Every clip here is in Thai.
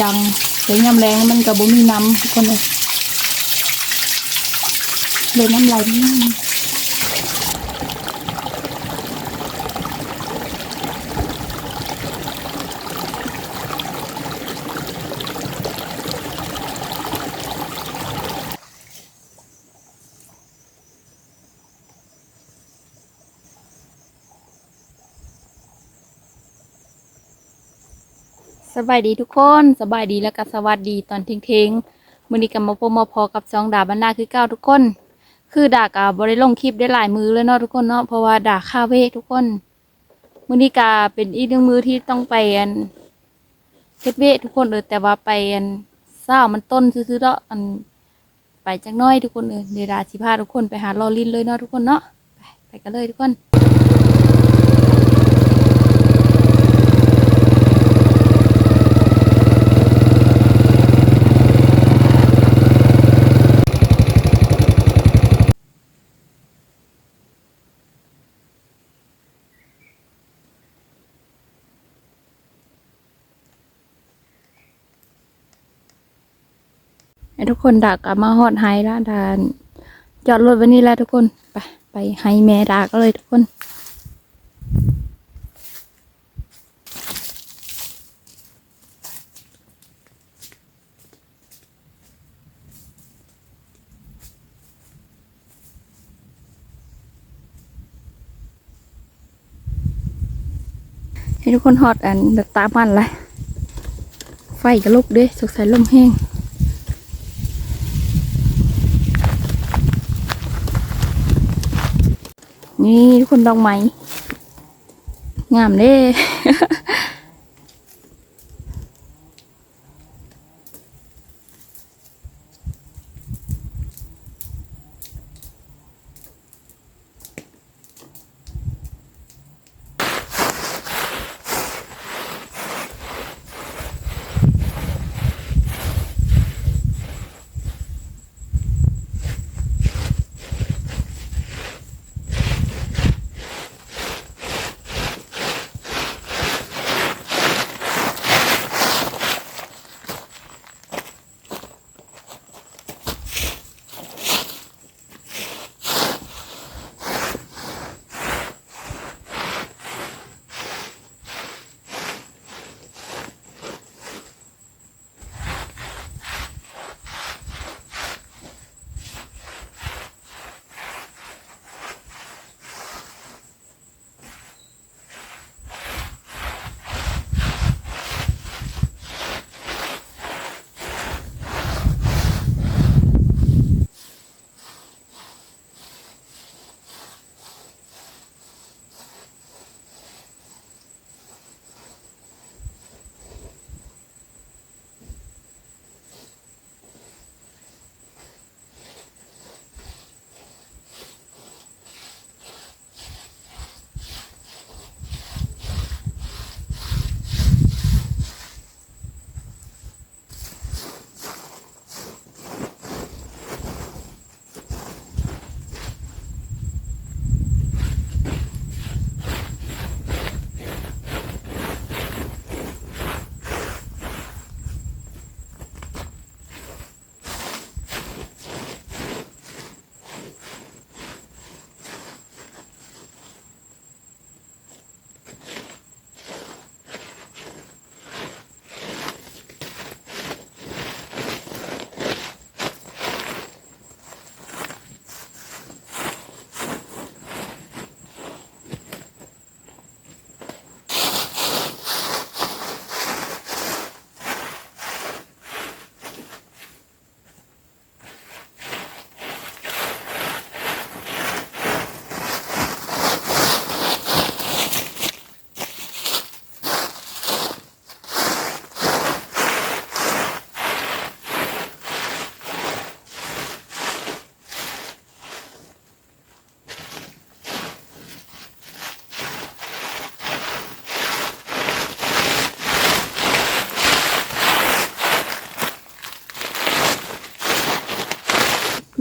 จังแต่ยำแรงมันกับบ่มีน้ำทุกคนเลยเลยน้ำลายนี่ สบายดีทุกคนสบายดีแล้วก็สวัสดีตอนเทงๆมื้อนี้ก็มาพบมาพอกับสองดาบรรดาคือเก้าทุกคน คือดาก็บ่ได้ลงคลิปได้หลายมือเลยเนาะทุกคนเนาะเพราะว่าดาคาเว่ทุกคนมื้อนี้ก็เป็นอีกหนึ่งมือที่ต้องไปอันเฮ็ดเวททุกคนเออแต่ว่าไปอันเศร้ามันต้นซื่อๆเนาะอันไปจักน้อยทุกคนเออเดี๋ยวดาสิพาทุกคนไปหาลอลินเลยเนาะทุกคนเนาะไปไปกันเลยทุกคน ให้ทุกคนดักกลับมาฮอดไฮแล้วดานจอดรถไวันนี้แล้วทุกคน ไปไปไฮแม่ดาก็เลยทุกคนให้ทุกคนฮอดอันแบบตามมันเลยไฟกระลุกเด้สกใสยลมแห้ง นี่ทุกคนดอกไม้งามเด้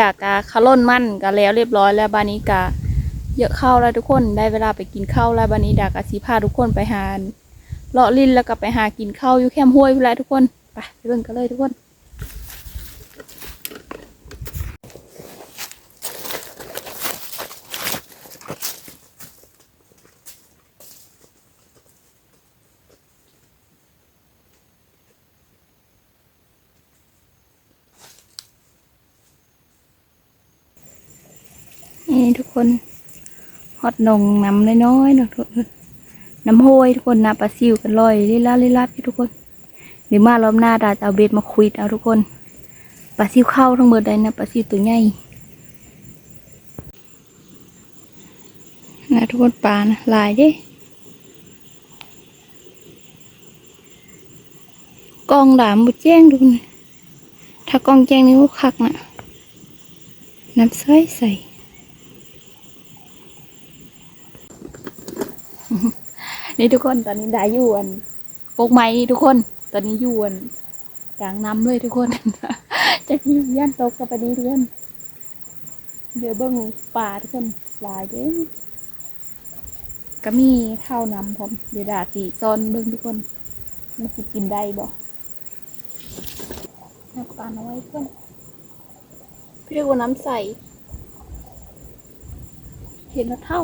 ดากาคาร่นมั่นก็แล้วเรียบร้อยแล้วบานี้กาเยอะเข้าวแล้วทุกคนได้เวลาไปกินข้าวแล้วบานี้ดากาสีพาทุกคนไปหาเลาะลิ้นแล้วก็ไปหากินข้าวอยู่แคมห้วยพู้นแล้วทุกคนไปเบิ่งกันเลยทุกคน นี่ทุกคนฮอดนงน้ำน้อยๆนะทุกคนน้ำห้วยทุกคนนะปลาซิวกันลอยลิลาลิลาพี่ทุกคนเดี๋ยวมารอบหน้าดาจะเอาเบ็ดมาคุยเอาทุกคนปลาซิวเข้าทั้งหมดเลยนะปลาซิวตัวใหญ่นะทุกคนปลานะลายด้กองดามบุแจ้งทุกคนถ้ากองแจ้งนี่ก็คักนะน้ำใสใส นี่ทุกคนตอนนี้ได้ยู่อันปกไม้นี่ทุกคน ตอนนี้ยู่อันกลางน้ำเลยทุกคนจะมีย่านตกกับปนี้ทุกคนเดี๋ยวเบิ้งป่าทุกคนหลายเด้ก็มีข้าวน้ำผมเดี๋ยวดาสีซอนเบิ้งทุกคนมันสิกินได้บ่น้ำปลาน้อยทุกคนพี่เรียกว่าน้ำใส เห็นแล้วเท่า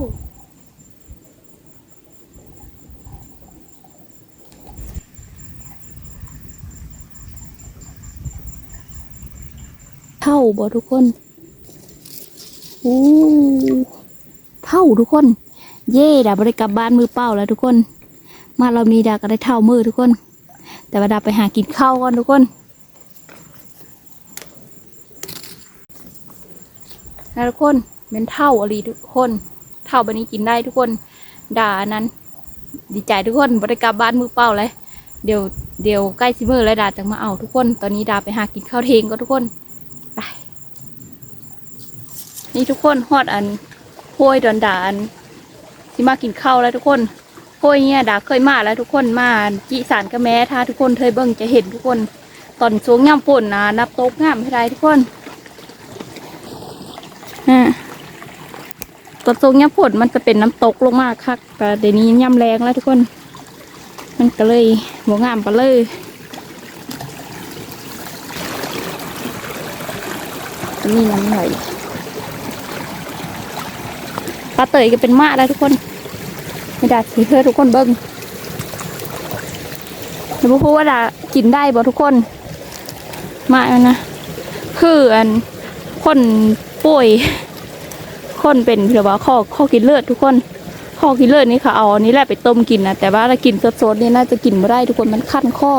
เท่าบ่ทุกคนอู้เท่าทุกคน เย่ดาบริกลับบ้านมือเปล่าแล้วทุกคน มาเรานี้ดาก็ได้เท่ามือทุกคน แต่ว่าดาไปหากินข้าวก่อนทุกคนนะทุกคนเป็นเท่าอรีทุกคน เท่าบันนี้กินได้ทุกคน ด่าอนั้น ดีใจทุกคนบริกลับบ้านมือเปล่าเลย เดี๋ยวเดี๋ยวใกล้ซิเมอร์แล้วดาจะมาเอาทุกคน ตอนนี้ดาไปหากินข้าวเทงก็ทุกคน นี่ทุกคนฮอดอันโพยดอนดาอันที่มากินข้าวแล้วทุกคนโพยเนี่ยดาเคยมาแล้วทุกคนมาจีสารกระแม้ถ้าทุกคนเคยเบิ่งจะเห็นทุกคนตอนช่วงย่ำฝนนะนับโต๊ะงามให้ได้ทุกคนตอนช่วงย่ำฝนมันจะเป็นน้ำตกลงมากคักแต่เดี๋ยวนี้ย่ำแรงแล้วทุกคน มันก็เลยหมงามไปเลยนี่น้ำหน่อย ปลาเตยก็เป็นมะแล้วทุกคนไม่ได้สีเพื่อทุกคนเบิ้งแต่พูดว่าดากินได้บ่ทุกคน มาแล้วนะคืออันคนป่วย คนเป็นเผื่อว่าข้อข้อกินเลือดทุกคนข้อกินเลือดนี่ค่ะเอาอันนี้แหละไปต้มกินนะแต่ว่าถ้ากินสดๆนี่น่าจะกินไม่ได้ทุกคนมันขั้นข้อ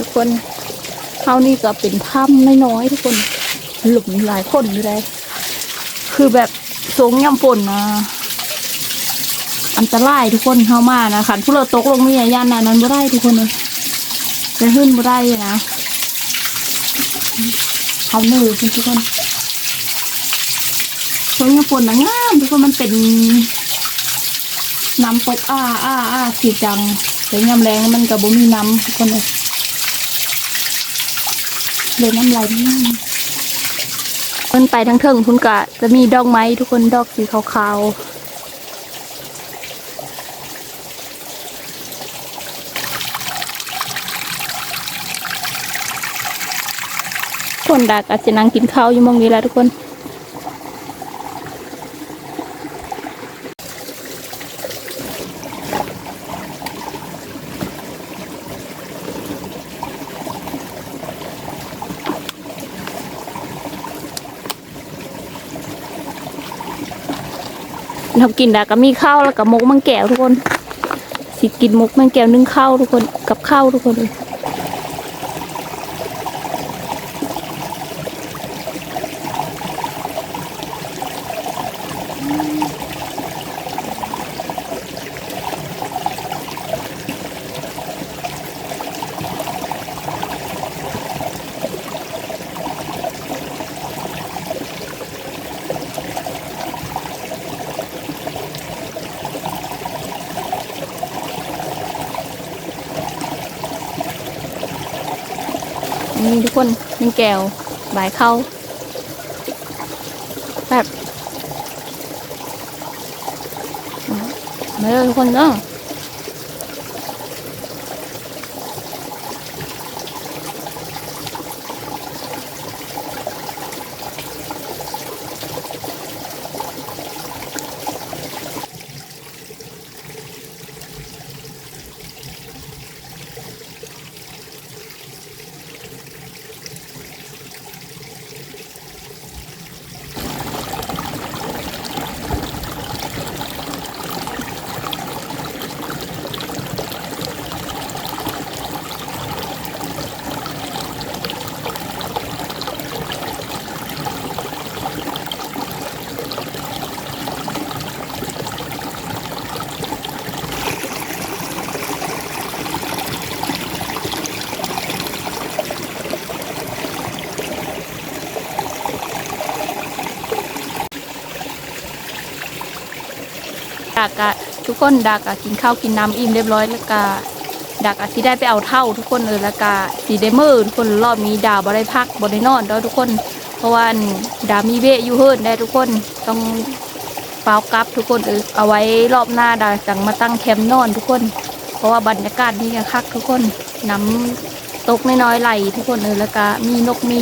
ทุกคน เท่านี้ก็เป็นถ้ำน้อยๆทุกคนหลุมหลายคนอยู่เลยคือแบบสงย่ำฝนนะอันตรายทุกคนเข้ามานะขันผู้เราตกลงนี่ย่านนั้นไม่ได้ทุกคนเลยจะขึ้นไม่ได้นะเขาหนือทุกคนสงย่ำฝนนะงามทุกคนมันเป็นน้ำตกอ้าอ้าอ้าสีจังแต่ยำแรงมันกับบ่มีน้ำทุกคนเลย เลยน้ำลายนี่มันไปทั้งเทิงพุ่นกะ จะมีดอกไม้ทุกคนดอกสีขาวๆคนดากอาจจะนั่งกินข้าวอยู่มองนี้แล้วทุกคน เรากินดาก็มีข้าวแล้วกับมกมังแก้วทุกคนสิกินมกมังแก้วนึ่งข้าวทุกคนกับข้าวทุกคนเลย นี่ทุก คนนึ่งแก้วบายเข้า แบบมาเลยทุกคนเนาะ ดากะทุกคนดากะกินข้าวกินน้ำอิ่มเรียบร้อยแล้วก็ดากะที่ได้ไปเอาเท่าทุกคนเลยแล้วก็สีได้มือทุกคนรอบนี้ดาบ่ได้พักบ่ได้นอนด้อทุกคน เพราะว่าดามีเวะอยู่เฮิรนได้ทุกคนต้องเปล่ากับทุกคนเออเอาไว้รอบหน้าดาจังมาตั้งแคมป์นอนทุกคน เพราะว่าบรรยากาศนี่คักทุกคนน้ำตกน้อยๆไหลทุกคนเออแล้วก็มีนกมี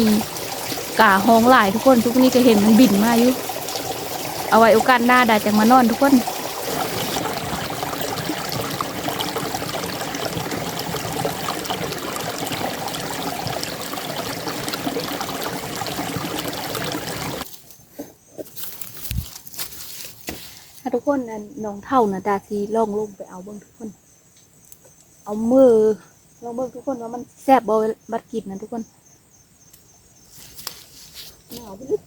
กาห้องหลายทุกคน ทุกนี้ก็เห็นมันบินมาอยู่เอาไว้โอกาสหน้าดาจังมานอนทุกคน ถ้าทุกค นั่นน้องเท่านะตาทีล่องลงไปเอาเบิ้งทุกคน เอามือลองเบิ้งทุกคนว่ามันแซ่บบ่บัดกินนะทุกคนหนาวไปลึก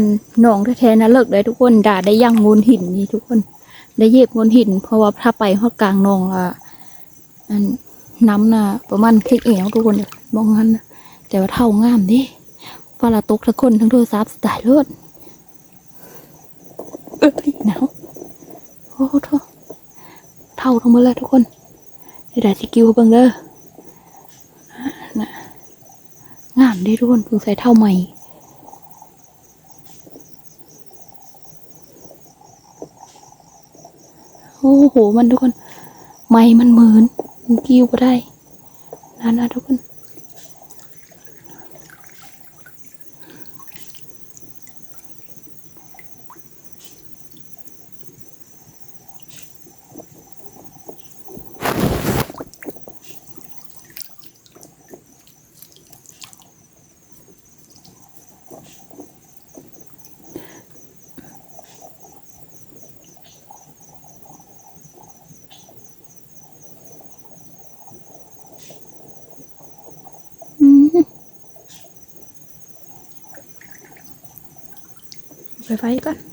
อันน้องแท้ๆนะเลิกเลยทุกคนด่าได้ย่างงนหินนี่ทุกคน ได้เยียบงนหิน เพราะว่าถ้าไปฮอดกลางหนองละอันน้ำน่ะประมาณคลิกเอวทุกคนมองงั้นนะแต่ว่าเท่างามดิฟ้าละตกทั้งคนทั้งโทรศัพท์สไตล์เลิศเอ้ยหนาวโอ้โหเท่าทั้งหมดเลยทุกคนเดี๋ยวสกิลเบิ่งเด้ออะน่ะงามดิทุกคนเพิ่งใส่เท่าใหม่ โอ้โห มันทุกคน ไม่มันเหมือนมันกิ้วก็ได้ นั่นนะทุกคน ไปไฟก่อน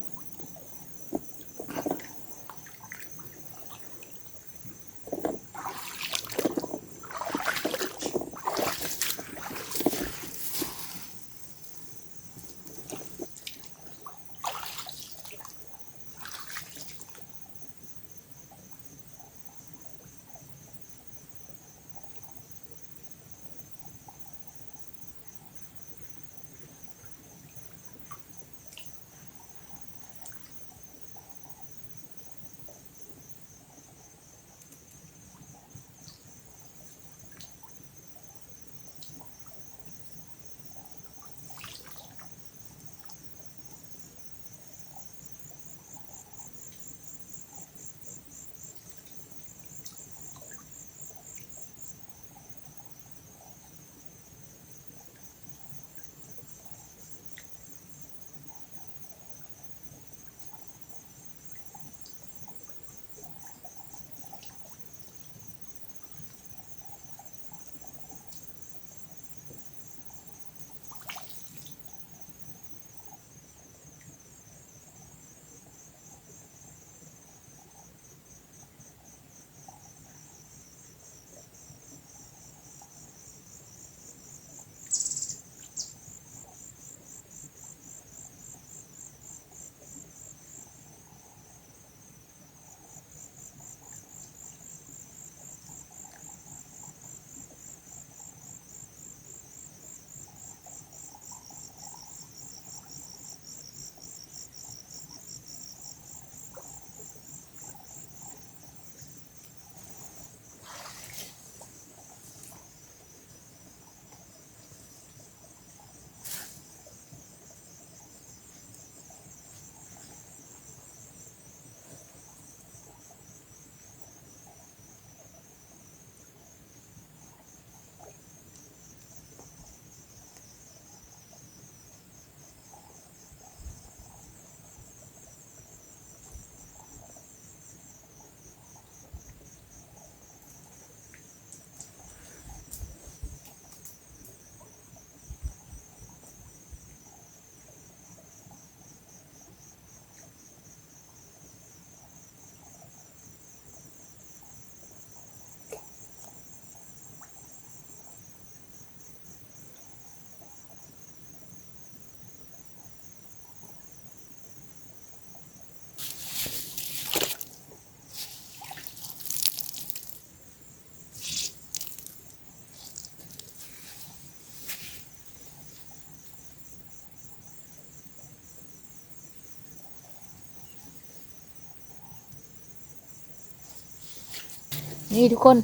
นี่ทุกคน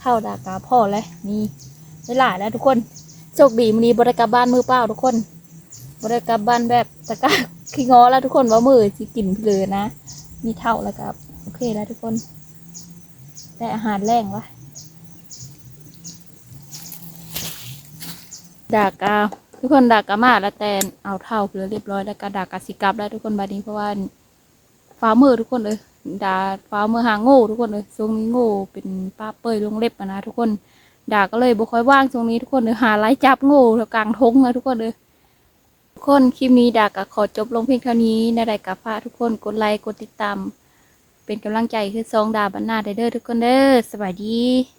เท่าดากาพ่อเลยนี่ได้หลายแล้วทุกคนโชคดีมันนี้บริกลับบ้านมือเปล่าทุกคน บริกลับบ้านแบบตะก้าขี้งอแล้วทุกคนว่ามือสิกินเพลอนะ มีเท่าแล้วครับโอเคแล้วทุกคนได้อาหารแรงวะดากาทุกคนดากามาแล้วแต่เอาเท่าเพลอเรียบร้อยแล้วก็ดากาสิกับแล้วทุกคนบัดนี้เพราะว่าฟ้ามือทุกคนเลย ดาฟ้าเมือหางโง่ทุกคนเลยทรงนี้โง่เป็นป้าเปยลงเล็บอะนะทุกคนดาก็เลยบ่ค่อยว่างตรงนี้ทุกคนเลยหาไล่จับโง่แล้วกลางทงเลยทุกคนเลยทุกคนคลิปนี้ดาก็ขอจบลงเพียงเท่านี้ในรายการฝาทุกคนกดไลค์กดติดตาม เป็นกำลังใจคือซองดาบันนาได้เด้อทุกคนเด้อสวัสดี